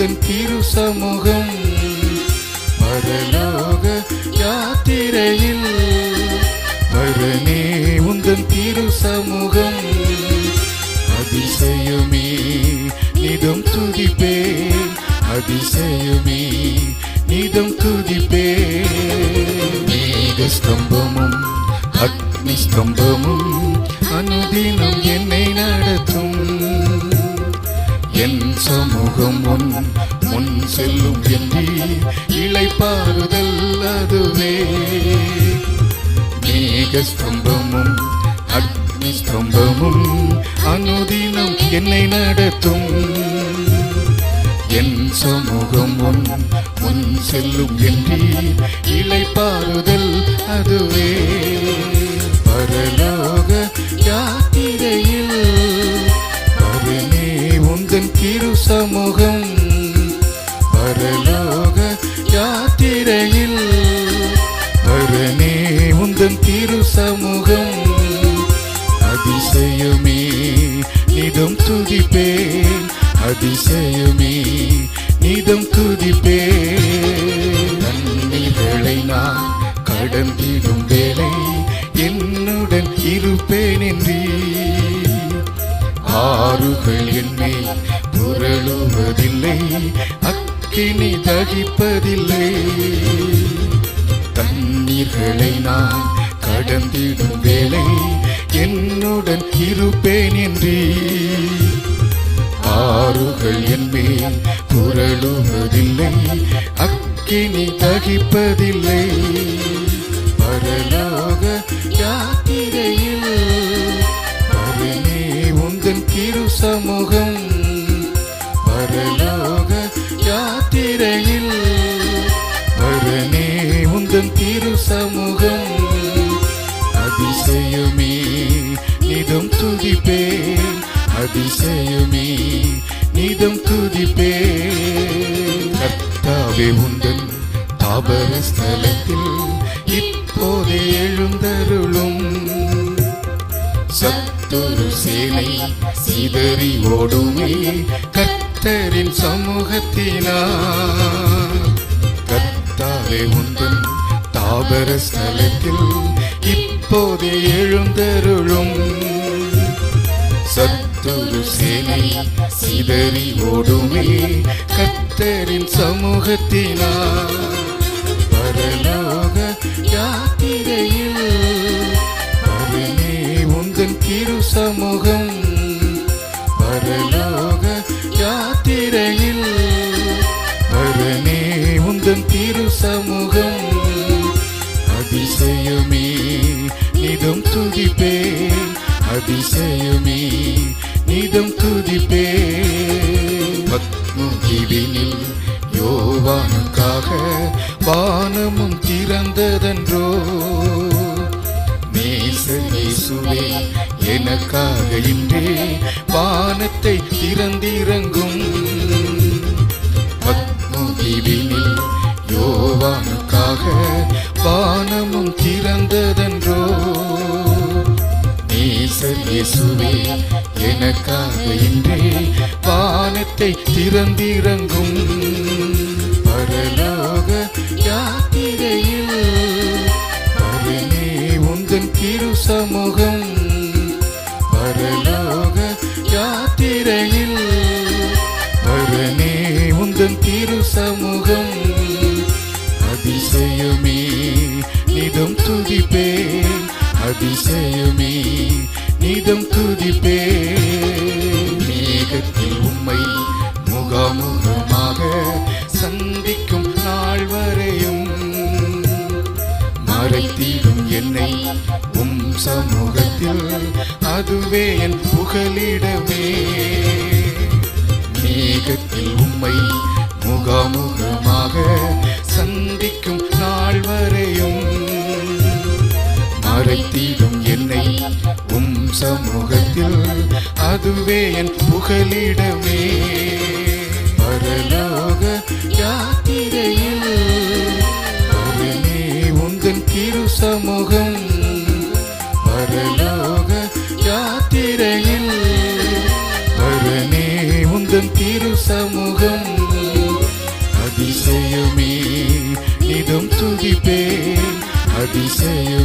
தன் திரு சமூகம். பரலோக யாத்திரையில் வரனே உந்தன் திரு சமூகம். அதிசயமே நிதம் துதிப்பே. அதிசயமே நிதம் துதிப்பே. மேக ஸ்தம்பமும் அக்னி ஸ்தம்பமும் அனுதினம் என்னை நடத்தும். என் சமூகம் முன் முன் செல்லும் என்று இழைப்பாறுதல் அதுவே. மேக ஸ்தம்பமும் அக்னி ஸ்தம்பமும் அனுதினம் என்னை நடத்தும். என் சமூகம் முன் முன் செல்லும் என்று இழைப்பாறுதல் அதுவே. உந்தன் திரு சமூகம் அதிசயமே நிதம் துதிப்பேன். அதிசயமே நிதம் துதிப்பேன். நன்மைகளை நான் கடந்திடும் வேலை என்னுடன் இருப்பேன் என்றீ. ஆறுகள் என்னை புரளுவதில்லை அக்கினி தகிப்பதில்லை. தண்ணீர்களை நான் கடந்திடும் வேலை என்னுடன் இருப்பேன் என்றே. ஆறுகள் என்மேல் குரலுவதில்லை அக்கினி தகிப்பதில்லை. பரலோக யாத்திரையில் பரனே உந்தன் திரு சமூகம் பரலோக துதிப்பே அதிசயமே நிதம் துதிப்பே கர்த்தாவே உந்தன் தாபர ஸ்தலத்தில் இப்போதே எழுந்தருளும். சத்துரு சேனை சிதறி ஓடுமே கர்த்தரின் சமூகத்தினார் கர்த்தாவே உந்தன் தாபர ஸ்தலத்தில் இப்போதே எழுந்தருளும். சத்துரு சேனை சிதறி ஓடுமே கத்தரின் சமூகத்தினார் பரலோக யாத்திரையில் பரனே உந்தன் திரு சமூகம். பரலோக யாத்திரையில் பரனே உந்தன் திரு சமூகம். அதிசயமே நிதம் துதிப்பேன் அதிசயமே நிதம் துதிப்பே. பத்மகிவினில் யோவானுக்காக வானமும் திறந்ததன்றோ. நேசேசுவே எனக்காக இன்றே வானத்தை திறந்திறங்கும். பத்மகிவினில் யோவானுக்காக வானமும் திறந்ததன்றோ. இயேசுவே எனக்காக இன்றே வானத்தை திறந்திறங்கும். பரலோக யாத்திரையில் பரனே உந்தன் திரு சமூகம் பரலோக யாத்திரையில் பரனே உந்தன் திரு சமூகம் அதிசயமே நிதம் துதிப்பேன். அதிசயமே நிதம் துதிப்பே. மேகத்தில் உம்மை முகாமுகமாக சந்திக்கும் நாள் வரையும் மறைத்திடும் என்னை உம் சமூகத்தில் அதுவே என் புகலிடமே. மேகத்தில் உம்மை முகாமுகமாக சமூகத்தில் அதுவே என் புகலிடமே. பரலோக யாத்திரையில் பரமே உந்தன் திரு சமூகம் பரலோக யாத்திரையில் பரமே உந்தன் திரு சமூகம் அதிசயமே இதம் துதிப்பேன். அதிசயம்